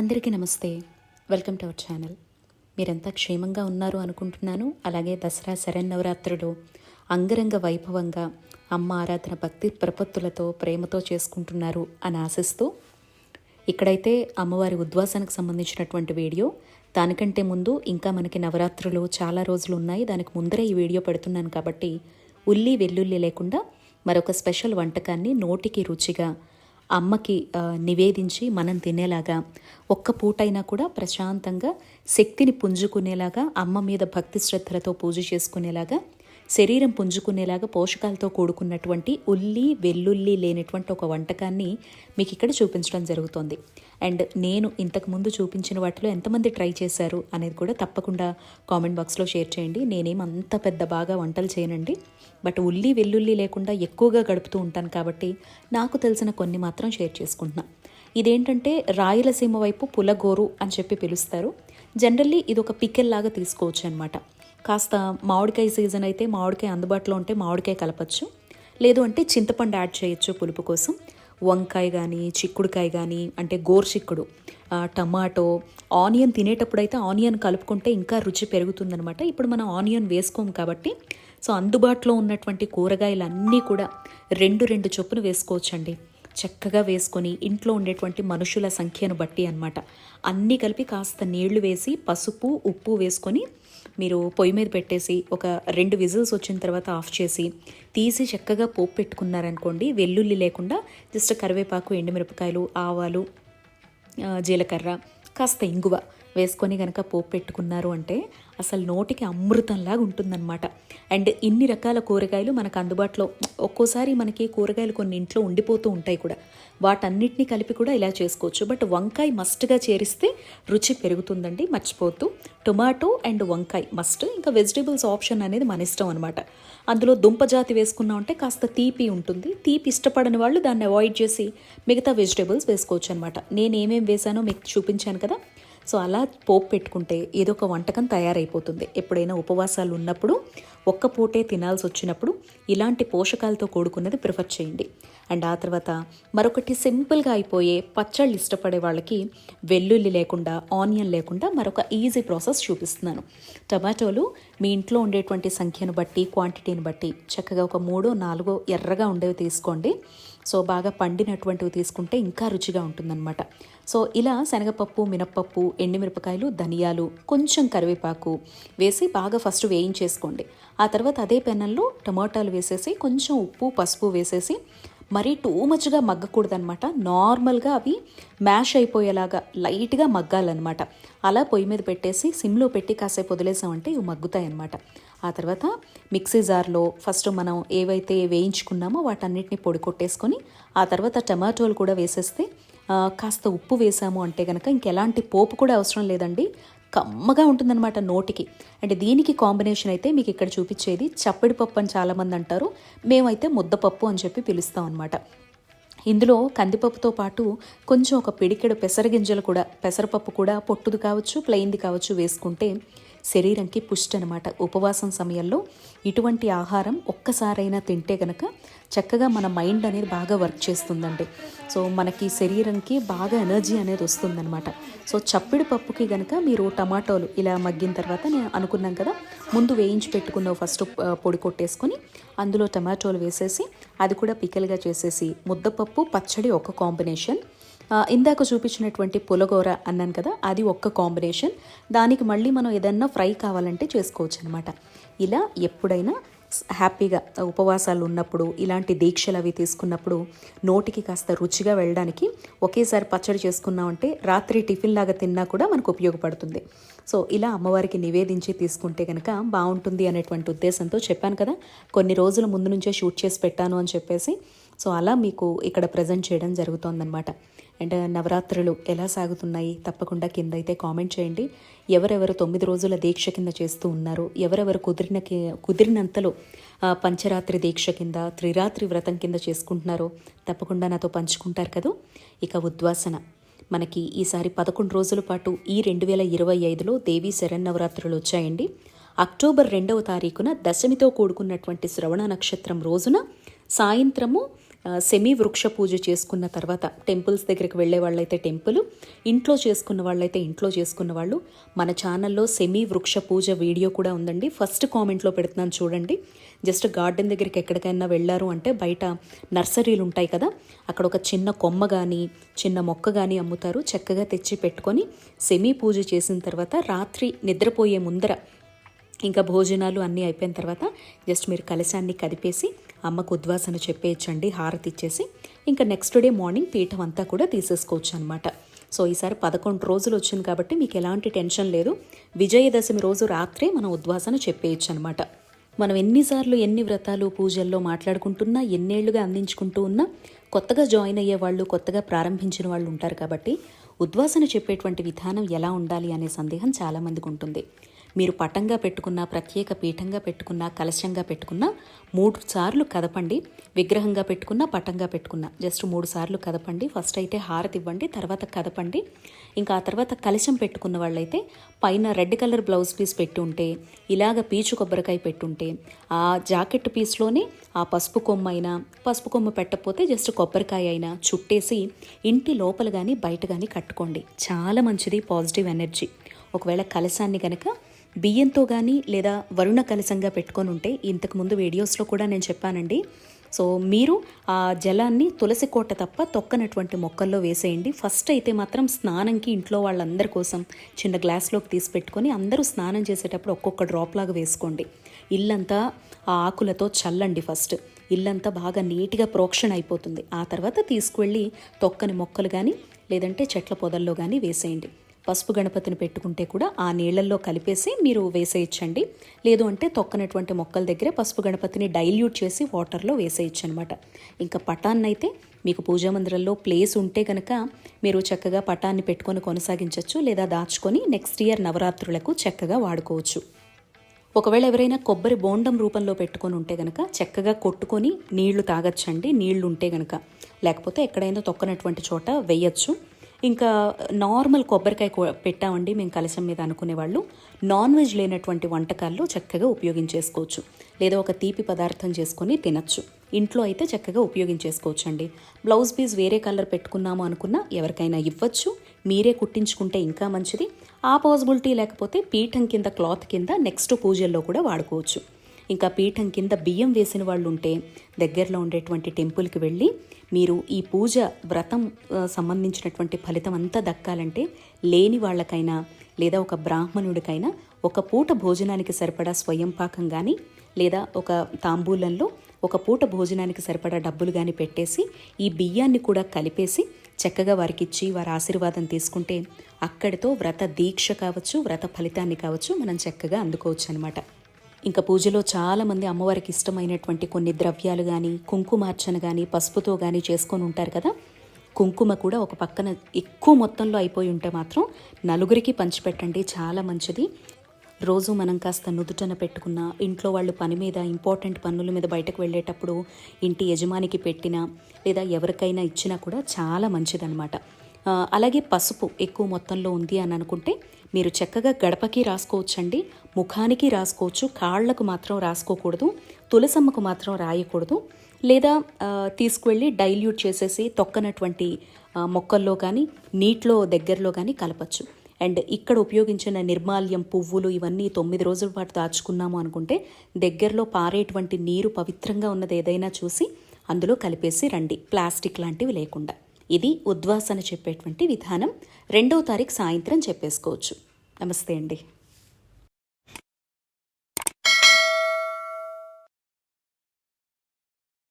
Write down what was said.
అందరికీ నమస్తే. Welcome to our channel. మీరంతా క్షేమంగా ఉన్నారు అనుకుంటున్నాను. అలాగే దసరా శరన్నవరాత్రులు అంగరంగ వైభవంగా అమ్మ ఆరాధన భక్తి ప్రపత్తులతో ప్రేమతో చేసుకుంటున్నారు అని ఆశిస్తూ ఇక్కడైతే అమ్మవారి ఉద్వాసానికి సంబంధించినటువంటి వీడియో. దానికంటే ముందు ఇంకా మనకి నవరాత్రులు చాలా రోజులు ఉన్నాయి. దానికి ముందరే ఈ వీడియో పెడుతున్నాను కాబట్టి ఉల్లి వెల్లుల్లి లేకుండా మరొక స్పెషల్ వంటకాన్ని నోటికి రుచిగా అమ్మకి నివేదించి మనం తినేలాగా ఒక్క పూటైనా కూడా ప్రశాంతంగా శక్తిని పుంజుకునేలాగా అమ్మ మీద భక్తి శ్రద్ధలతో పూజ చేసుకునేలాగా శరీరం పుంజుకునేలాగా పోషకాలతో కూడుకున్నటువంటి ఉల్లి వెల్లుల్లి లేనటువంటి ఒక వంటకాన్ని మీకు ఇక్కడ చూపించడం జరుగుతోంది. అండ్ నేను ఇంతకు ముందు చూపించిన వాటిలో ఎంతమంది ట్రై చేశారు అనేది కూడా తప్పకుండా కామెంట్ బాక్స్లో షేర్ చేయండి. నేనేం అంత పెద్ద బాగా వంటలు చేయనండి. బట్ ఉల్లి వెల్లుల్లి లేకుండా ఎక్కువగా గడుపుతూ ఉంటాను కాబట్టి నాకు తెలిసిన కొన్ని మాత్రం షేర్ చేసుకుంటున్నా. ఇదేంటంటే రాయలసీమ వైపు పులగోరు అని చెప్పి పిలుస్తారు. జనరల్లీ ఇది ఒక పికెల్ లాగా తీసుకోవచ్చు అనమాట కాస్త మామిడికాయ సీజన్ అయితే మామిడికాయ అందుబాటులో ఉంటే మామిడికాయ కలపచ్చు. లేదు అంటే చింతపండు యాడ్ చేయొచ్చు పులుపు కోసం. వంకాయ కానీ చిక్కుడుకాయ కానీ అంటే గోర్చిక్కుడు టమాటో ఆనియన్ తినేటప్పుడు అయితే ఆనియన్ కలుపుకుంటే ఇంకా రుచి పెరుగుతుందనమాట ఇప్పుడు మనం ఆనియన్ వేసుకోము కాబట్టి సో అందుబాటులో ఉన్నటువంటి కూరగాయలన్నీ కూడా రెండు రెండు చొప్పున వేసుకోవచ్చండి. చక్కగా వేసుకొని ఇంట్లో ఉండేటువంటి మనుషుల సంఖ్యను బట్టి అనమాట అన్నీ కలిపి కాస్త నీళ్ళు వేసి పసుపు ఉప్పు వేసుకొని మీరు పొయ్యి మీద పెట్టేసి ఒక రెండు విజిల్స్ వచ్చిన తర్వాత ఆఫ్ చేసి తీసి చక్కగా పోపు పెట్టుకున్నారనుకోండి వెల్లుల్లి లేకుండా జస్ట్ కరివేపాకు ఎండుమిరపకాయలు ఆవాలు జీలకర్ర కాస్త ఇంగువ వేసుకొని కనుక పోపు పెట్టుకున్నారు అంటే అసలు నోటికి అమృతంలాగా ఉంటుందన్నమాట. అండ్ ఇన్ని రకాల కూరగాయలు మనకు అందుబాటులో ఒక్కోసారి మనకి కూరగాయలు కొన్ని ఇంట్లో ఉండిపోతూ ఉంటాయి కూడా. వాటన్నిటిని కలిపి కూడా ఇలా చేసుకోవచ్చు. బట్ వంకాయ మస్ట్గా చేరిస్తే రుచి పెరుగుతుందండి మర్చిపోతూ టొమాటో అండ్ వంకాయ మస్ట్ ఇంకా వెజిటేబుల్స్ ఆప్షన్ అనేది మన ఇష్టం అనమాట అందులో దుంప జాతి వేసుకున్నాం అంటే కాస్త తీపి ఉంటుంది. తీపి ఇష్టపడని వాళ్ళు దాన్ని అవాయిడ్ చేసి మిగతా వెజిటేబుల్స్ వేసుకోవచ్చు అనమాట నేను ఏమేమి వేసానో మీకు చూపించాను కదా. సో అలా పోపు పెట్టుకుంటే ఏదో ఒక వంటకం తయారైపోతుంది. ఎప్పుడైనా ఉపవాసాలు ఉన్నప్పుడు ఒక్క పూటే తినాల్సి వచ్చినప్పుడు ఇలాంటి పోషకాలతో కూడుకున్నది ప్రిఫర్ చేయండి. అండ్ ఆ తర్వాత మరొకటి సింపుల్గా అయిపోయే పచ్చళ్ళు ఇష్టపడే వాళ్ళకి వెల్లుల్లి లేకుండా ఆనియన్ లేకుండా మరొక ఈజీ ప్రాసెస్ చూపిస్తున్నాను. టమాటోలు మీ ఇంట్లో ఉండేటువంటి సంఖ్యను బట్టి క్వాంటిటీని బట్టి చక్కగా ఒక మూడో నాలుగో ఎర్రగా ఉండేవి తీసుకోండి. సో బాగా పండినటువంటివి తీసుకుంటే ఇంకా రుచిగా ఉంటుందన్నమాట. సో ఇలా శనగపప్పు మినప్పప్పు ఎండుమిరపకాయలు ధనియాలు కొంచెం కరివేపాకు వేసి బాగా ఫస్ట్ వేయించేసుకోండి. ఆ తర్వాత అదే పెనంలో టమాటాలు వేసేసి కొంచెం ఉప్పు పసుపు వేసేసి మరీ టూ మచ్గా మగ్గకూడదనమాట నార్మల్గా అవి మ్యాష్ అయిపోయేలాగా లైట్గా మగ్గాలన్నమాట. అలా పొయ్యి మీద పెట్టేసి సిమ్లో పెట్టి కాసేపు వదిలేసామంటే ఇవి మగ్గుతాయి అన్నమాట ఆ తర్వాత మిక్సీ జార్లో ఫస్ట్ మనం ఏవైతే వేయించుకున్నామో వాటన్నిటిని పొడి కొట్టేసుకొని ఆ తర్వాత టమాటోలు కూడా వేసేస్తే కాస్త ఉప్పు వేసాము అంటే కనుక ఇంకెలాంటి పోపు కూడా అవసరం లేదండి. కమ్మగా ఉంటుందన్నమాట నోటికి. అంటే దీనికి కాంబినేషన్ అయితే మీకు ఇక్కడ చూపించేది చప్పడి పప్పు అని చాలామంది అంటారు. మేమైతే ముద్దపప్పు అని చెప్పి పిలుస్తాం అనమాట ఇందులో కందిపప్పుతో పాటు కొంచెం ఒక పిడికెడు పెసరగింజలు కూడా పెసరపప్పు కూడా పొట్టుది కావచ్చు ప్లెయిన్ది కావచ్చు వేసుకుంటే శరీరంకి పుష్టి అనమాట ఉపవాసం సమయంలో ఇటువంటి ఆహారం ఒక్కసారైనా తింటే కనుక చక్కగా మన మైండ్ అనేది బాగా వర్క్ చేస్తుందండి. సో మనకి శరీరంకి బాగా ఎనర్జీ అనేది వస్తుందన్నమాట. సో చప్పిడి పప్పుకి కనుక మీరు టమాటోలు ఇలా మగ్గిన తర్వాత నేను అనుకున్నాం కదా ముందు వేయించి పెట్టుకున్న ఫస్ట్ పొడి కొట్టేసుకొని అందులో టమాటోలు వేసేసి అది కూడా పిక్కలుగా చేసేసి ముద్దపప్పు పచ్చడి ఒక కాంబినేషన్. ఇందాక చూపించినటువంటి పులగోర అన్నాను కదా అది ఒక్క కాంబినేషన్. దానికి మళ్ళీ మనం ఏదన్నా ఫ్రై కావాలంటే చేసుకోవచ్చు అనమాట ఇలా ఎప్పుడైనా హ్యాపీగా ఉపవాసాలు ఉన్నప్పుడు ఇలాంటి దీక్షలు అవి తీసుకున్నప్పుడు నోటికి కాస్త రుచిగా వెళ్ళడానికి ఒకేసారి పచ్చడి చేసుకున్నామంటే రాత్రి టిఫిన్ లాగా తిన్నా కూడా మనకు ఉపయోగపడుతుంది. సో ఇలా అమ్మవారికి నివేదించి తీసుకుంటే కనుక బాగుంటుంది అనేటువంటి ఉద్దేశంతో చెప్పాను కదా కొన్ని రోజుల ముందు నుంచే షూట్ చేసి పెట్టాను అని చెప్పేసి సో అలా మీకు ఇక్కడ ప్రజెంట్ చేయడం జరుగుతోందనమాట అండ్ నవరాత్రులు ఎలా సాగుతున్నాయి? తప్పకుండా కింద అయితే కామెంట్ చేయండి. ఎవరెవరు తొమ్మిది రోజుల దీక్ష కింద చేస్తూ ఉన్నారు? ఎవరెవరు కుదిరిన కుదిరినంతలో పంచరాత్రి దీక్ష కింద త్రిరాత్రి వ్రతం కింద చేసుకుంటున్నారో తప్పకుండా నాతో పంచుకుంటారు కదా. ఇక ఉద్వాసన. మనకి ఈసారి పదకొండు రోజుల పాటు ఈ రెండు వేల ఇరవై ఐదులో దేవీ శరన్నవరాత్రులు వచ్చాయండి. అక్టోబర్ రెండవ తారీఖున దశమితో కూడుకున్నటువంటి శ్రవణ నక్షత్రం రోజున సాయంత్రము సెమీ వృక్ష పూజ చేసుకున్న తర్వాత టెంపుల్స్ దగ్గరికి వెళ్ళే వాళ్ళైతే టెంపుల్ ఇంట్లో చేసుకున్న వాళ్ళైతే ఇంట్లో చేసుకున్న వాళ్ళు. మన ఛానల్లో సెమీ వృక్ష పూజ వీడియో కూడా ఉందండి. ఫస్ట్ కామెంట్లో పెడుతున్నాను చూడండి. జస్ట్ గార్డెన్ దగ్గరికి ఎక్కడికైనా వెళ్ళారు అంటే బయట నర్సరీలు ఉంటాయి కదా అక్కడ ఒక చిన్న కొమ్మ కానీ చిన్న మొక్క కానీ అమ్ముతారు. చక్కగా తెచ్చి పెట్టుకొని సెమీ పూజ చేసిన తర్వాత రాత్రి నిద్రపోయే ముందర ఇంకా భోజనాలు అన్నీ అయిపోయిన తర్వాత జస్ట్ మీరు కలశాన్ని కదిపేసి అమ్మకు ఉద్వాసన చెప్పేయచ్చండి హారతి ఇచ్చేసి. ఇంకా నెక్స్ట్ డే మార్నింగ్ పీఠం అంతా కూడా తీసేసుకోవచ్చు అనమాట సో ఈసారి పదకొండు రోజులు వచ్చింది కాబట్టి మీకు ఎలాంటి టెన్షన్ లేదు. విజయదశమి రోజు రాత్రే మనం ఉద్వాసన చెప్పేయచ్చు అనమాట మనం ఎన్నిసార్లు ఎన్ని వ్రతాలు పూజల్లో మాట్లాడుకుంటున్నా ఎన్నేళ్ళుగా అందించుకుంటూ ఉన్నా కొత్తగా జాయిన్ అయ్యే వాళ్ళు కొత్తగా ప్రారంభించిన వాళ్ళు ఉంటారు కాబట్టి ఉద్వాసన చెప్పేటువంటి విధానం ఎలా ఉండాలి అనే సందేహం చాలామందికి ఉంటుంది. మీరు పటంగా పెట్టుకున్న ప్రత్యేక పీఠంగా పెట్టుకున్న కలశంగా పెట్టుకున్న మూడు సార్లు కదపండి. విగ్రహంగా పెట్టుకున్న పటంగా పెట్టుకున్న. జస్ట్ మూడు సార్లు కదపండి. ఫస్ట్ అయితే హారతి ఇవ్వండి తర్వాత కదపండి. ఇంకా ఆ తర్వాత కలశం పెట్టుకున్న వాళ్ళైతే పైన రెడ్ కలర్ బ్లౌజ్ పీస్ పెట్టి ఉంటే ఇలాగ పీచు కొబ్బరికాయ పెట్టుంటే ఆ జాకెట్ పీస్లోనే ఆ పసుపు కొమ్మ అయినా పసుపు కొమ్మ పెట్టకపోతే జస్ట్ కొబ్బరికాయ అయినా చుట్టేసి ఇంటి లోపల కానీ బయట కానీ కట్టుకోండి. చాలా మంచిది పాజిటివ్ ఎనర్జీ. ఒకవేళ కలశాన్ని కనుక బియ్యంతో కానీ లేదా వరుణ కలసంగా పెట్టుకొని ఉంటే ఇంతకుముందు వీడియోస్లో కూడా నేను చెప్పానండి. సో మీరు ఆ జలాన్ని తులసి కోట తప్ప తొక్కనటువంటి మొక్కల్లో వేసేయండి. ఫస్ట్ అయితే మాత్రం స్నానంకి ఇంట్లో వాళ్ళందరి కోసం చిన్న గ్లాస్లోకి తీసి పెట్టుకొని అందరూ స్నానం చేసేటప్పుడు ఒక్కొక్క డ్రాప్ లాగా వేసుకోండి. ఇల్లంతా ఆ ఆకులతో చల్లండి ఫస్ట్. ఇల్లంతా బాగా నీట్గా ప్రోక్షణ అయిపోతుంది. ఆ తర్వాత తీసుకువెళ్ళి తొక్కని మొక్కలు కానీ లేదంటే చెట్ల పొదల్లో కానీ వేసేయండి. పసుపు గణపతిని పెట్టుకుంటే కూడా ఆ నీళ్ళల్లో కలిపేసి మీరు వేసేయచ్చండి. లేదు అంటే తొక్కనటువంటి మొక్కల దగ్గరే పసుపు గణపతిని డైల్యూట్ చేసి వాటర్లో వేసేయచ్చు అనమాట ఇంకా పటాన్నైతే అయితే మీకు పూజా మందిరంలో ప్లేస్ ఉంటే కనుక మీరు చక్కగా పటాన్ని పెట్టుకొని కొనసాగించవచ్చు లేదా దాచుకొని నెక్స్ట్ ఇయర్ నవరాత్రులకు చక్కగా వాడుకోవచ్చు. ఒకవేళ ఎవరైనా కొబ్బరి బోండం రూపంలో పెట్టుకొని ఉంటే గనక చక్కగా కొట్టుకొని నీళ్ళు తాగచ్చండి నీళ్ళు ఉంటే గనక. లేకపోతే ఎక్కడైనా తొక్కనటువంటి చోట వేయచ్చు. ఇంకా నార్మల్ కొబ్బరికాయ పెట్టామండి మేము కలశం మీద అనుకునే వాళ్ళు నాన్ వెజ్ లేనటువంటి వంటకాల్లో చక్కగా ఉపయోగించేసుకోవచ్చు. లేదా ఒక తీపి పదార్థం చేసుకొని తినచ్చు. ఇంట్లో అయితే చక్కగా ఉపయోగించేసుకోవచ్చు అండి బ్లౌజ్ పీస్ వేరే కలర్ పెట్టుకున్నాము అనుకున్నా ఎవరికైనా ఇవ్వచ్చు. మీరే కుట్టించుకుంటే ఇంకా మంచిది. ఆ పాసిబిలిటీ లేకపోతే పీఠం కింద క్లాత్ కింద నెక్స్ట్ పూజల్లో కూడా వాడుకోవచ్చు. ఇంకా పీఠం కింద బియ్యం వేసిన వాళ్ళు ఉంటే దగ్గరలో ఉండేటువంటి టెంపుల్కి వెళ్ళి మీరు ఈ పూజ వ్రతం సంబంధించినటువంటి ఫలితం అంతా దక్కాలంటే లేని వాళ్ళకైనా లేదా ఒక బ్రాహ్మణుడికైనా ఒక పూట భోజనానికి సరిపడా స్వయం పాకం కానీ లేదా ఒక తాంబూలంలో ఒక పూట భోజనానికి సరిపడా డబ్బులు కానీ పెట్టేసి ఈ బియ్యాన్ని కూడా కలిపేసి చక్కగా వారికి ఇచ్చి వారి ఆశీర్వాదం తీసుకుంటే అక్కడితో వ్రత దీక్ష కావచ్చు వ్రత ఫలితాన్ని కావచ్చు మనం చక్కగా అందుకోవచ్చు అనమాట ఇంకా పూజలో చాలామంది అమ్మవారికి ఇష్టమైనటువంటి కొన్ని ద్రవ్యాలు కానీ కుంకుమార్చన కానీ పసుపుతో కానీ చేసుకొని ఉంటారు కదా? కుంకుమ కూడా ఒక పక్కన ఎక్కువ మొత్తంలో అయిపోయి ఉంటే మాత్రం నలుగురికి పంచిపెట్టండి చాలా మంచిది. రోజు మనం కాస్త నుదుటన పెట్టుకున్న ఇంట్లో వాళ్ళు పని మీద ఇంపార్టెంట్ పనుల మీద బయటకు వెళ్ళేటప్పుడు ఇంటి యజమానికి పెట్టినా లేదా ఎవరికైనా ఇచ్చినా కూడా చాలా మంచిదన్నమాట. అలాగే పసుపు ఎక్కువ మొత్తంలో ఉంది అని అనుకుంటే మీరు చక్కగా గడపకి రాసుకోవచ్చండి ముఖానికి రాసుకోవచ్చు కాళ్ళకు మాత్రం రాసుకోకూడదు తులసమ్మకు మాత్రం రాయకూడదు లేదా తీసుకువెళ్ళి డైల్యూట్ చేసేసి తొక్కనటువంటి మొక్కల్లో కానీ నీటిలో దగ్గరలో కానీ కలపచ్చు. అండ్ ఇక్కడ ఉపయోగించిన నిర్మాల్యం పువ్వులు ఇవన్నీ తొమ్మిది రోజుల పాటు దాచుకున్నాము అనుకుంటే దగ్గరలో పారేటువంటి నీరు పవిత్రంగా ఉన్నది ఏదైనా చూసి అందులో కలిపేసి రండి ప్లాస్టిక్ లాంటివి లేకుండా. ఇది ఉద్వాసన చెప్పేటువంటి విధానం. రెండవ తారీఖు సాయంత్రం చెప్పేసుకోవచ్చు. నమస్తే అండి.